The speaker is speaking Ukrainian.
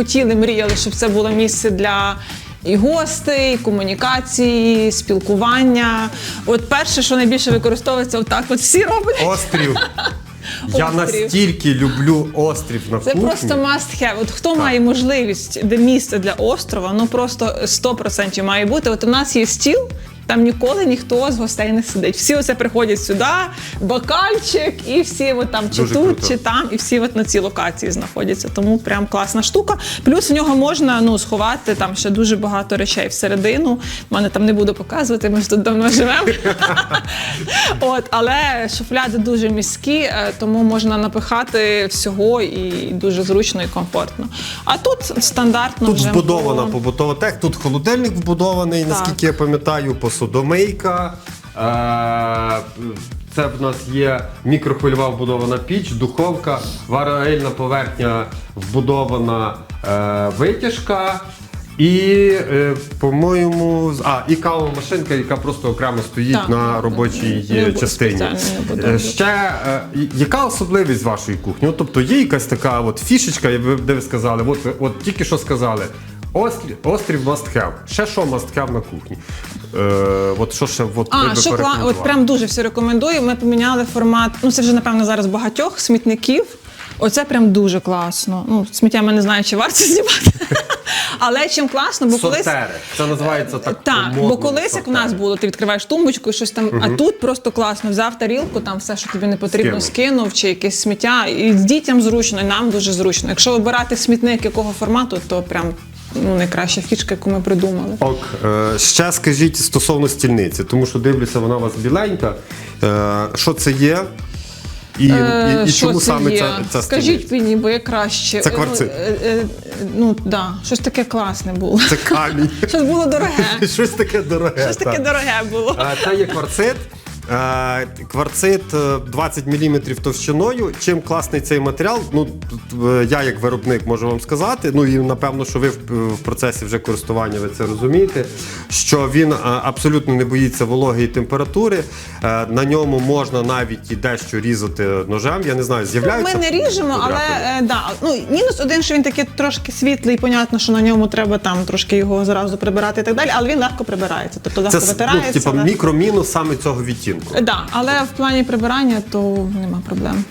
хотіли, мріяли, щоб це було місце для. І гостей, і комунікації, спілкування. От перше, що найбільше використовується, отак от всі роблять. Острів. Я Острів. настільки люблю острів на Це кухні. просто must have. От хто має можливість, де місце для острова, ну просто 100% має бути. От у нас є стіл. Там ніколи ніхто з гостей не сидить. Всі оце приходять сюди, бокальчик, і всі от там чи Дуже тут, круто. чи там, і всі от на цій локації знаходяться. Тому прям класна штука. Плюс в нього можна ну, сховати там ще дуже багато речей всередину. Мене там не буду показувати, ми ж тут давно живемо. От, але шуфляди дуже міські, е, тому можна напихати всього і дуже зручно і комфортно. А тут стандартно Тут вже вбудована було. побутова тех, тут холодильник вбудований, наскільки я пам'ятаю, посудомийка. Е, Це в нас є мікрохвильова вбудована піч, духовка, варильна поверхня вбудована е, витяжка. І, е, по-моєму, а, і кавова машинка, яка просто окремо стоїть Так. на робочій Не е, частині. не. Ще яка особливість вашої кухні? От, тобто є якась така от фішечка, де ви сказали, от, от тільки що сказали. Острів, острів must have. Ще що must have на кухні? Е, от що ще от, ви А, би що кла... порекомендували? от прям дуже все рекомендую. Ми поміняли формат. Ну це вже напевно зараз багатьох смітників. Оце прям дуже класно. Ну, сміття ми не знаю, чи варто знімати. Але чим класно, бо колись. Сортери. Це називається так. Так, модно, бо колись як в сортери. нас було, ти відкриваєш тумбочку і щось там, а тут просто класно. Взяв тарілку, там все, що тобі не потрібно, Скинув. скинув, чи якесь сміття. І з дітям зручно, і нам дуже зручно. Якщо обирати смітник якого формату, то прям ну, найкраща фішка, яку ми придумали. Ок, е, ще скажіть стосовно стільниці, тому що дивлюся, вона у вас біленька. Е, що це є? І, Е, і, і що чому це саме є? ця, ця Скажіть стільниця? мені, бо я краще. Це кварцит. Ну, е, е, ну да, щось таке класне було. Це камінь. Щось було дороге. Щось таке дороге. Щось таке так. дороге було. Е, Це є кварцит. Е, Кварцит е, 20 мм товщиною. Чим класний цей матеріал? Ну, е, я як виробник можу вам сказати. Ну і напевно, що ви в, процесі вже користування ви це розумієте. Що він е, абсолютно не боїться вологи і температури. Е, На ньому можна навіть і дещо різати ножем. Я не знаю, Ми не ріжемо, але е, да. ну, мінус один, що він такий трошки світлий, понятно, що на ньому треба там трошки його зразу прибирати і так далі, але він легко прибирається. Тобто легко Це ну, витирається. типу, легко- мікромінус саме цього відтінку. Да, але в плані прибирання то нема проблем.